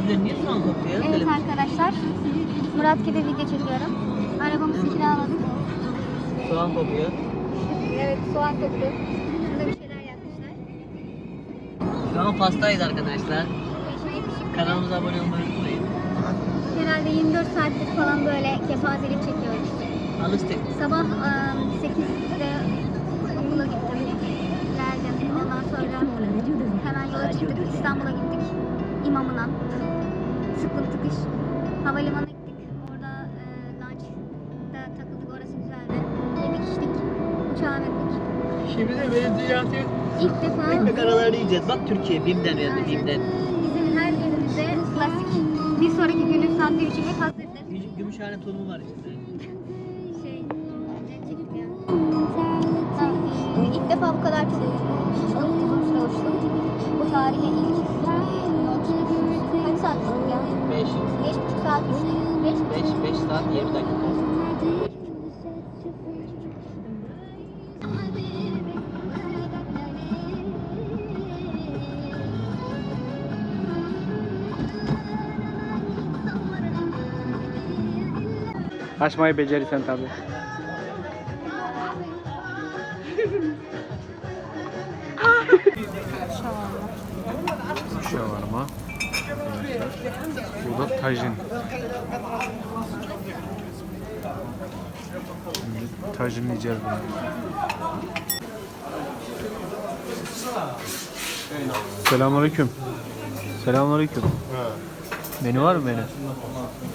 Harbiden niye soğan kokuyor? Evet Telefon- arkadaşlar. Murat gibi video çekiyorum. Arabamızı kiraladık. Soğan kokuyor. Evet soğan koktu. Burada bir şeyler yapmışlar. Şu an pastayız arkadaşlar. Kanalımıza abone olmayı unutmayın. herhalde 24 saattir falan böyle kepazelik çekiyoruz. Alıştık. Sabah ıı, 8'de okula gittim. Geldim. Ondan sonra hemen yola çıktık. İstanbul'a gittik. İmamına. Sıkın tıkış. Havalimanına gittik. Orada e, lunch'da takıldık. Orası güzeldi. Yedik içtik. Uçağa bindik. Şimdi de benim dünyatı İlk defa ekmek aralarını yiyeceğiz. Bak Türkiye BİM'den verdi BİM'den. bizim her günümüzde klasik. Bir sonraki günün sandviçine hazırdır. Güm- Gümüşhane tohumu var işte. Şey, ne çekti ya? Ha, e, İlk defa bu kadar çok uçtum. Uzun süre uçtum. Bu tarihe ilk 5 5 buçuk saat 5 5 5 saat 20 dakika. Açmayı becerirsen tabi. Şavarma. Şey Şavarma. Bu da tajin. Şimdi tajinleyeceğiz bunu. Selamünaleyküm. Selamünaleyküm. Menü var mı menü?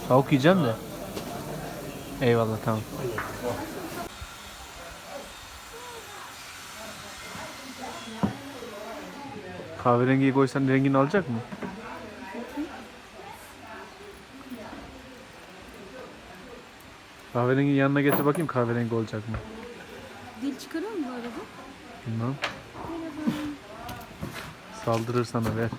Tavuk yiyeceğim de. Eyvallah tamam. Kahverengiyi koysan rengini alacak mı? Kahverengi yanına getir bakayım kahverengi olacak mı? Dil çıkarıyor mu bu? Bilmem. Saldırır sana ver.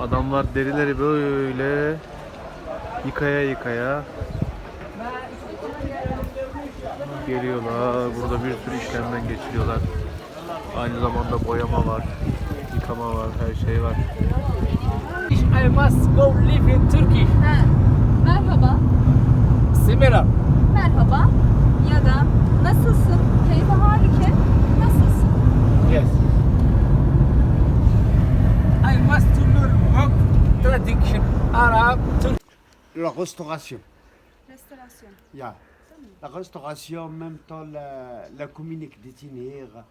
Adamlar derileri böyle yıkaya yıkaya geliyorlar. Burada bir sürü işlemden geçiriyorlar. Aynı zamanda boyama var, yıkama var, her şey var. I must go live in Turkey. Ha, merhaba, Simera. merhaba ya da nasılsın? Keyfe harike, nasılsın? Yes. I must to learn work tradition Arab Turk. La restauration. Restorasyon. Yeah. La restauration, en même temps la, la communique d'itinéraire.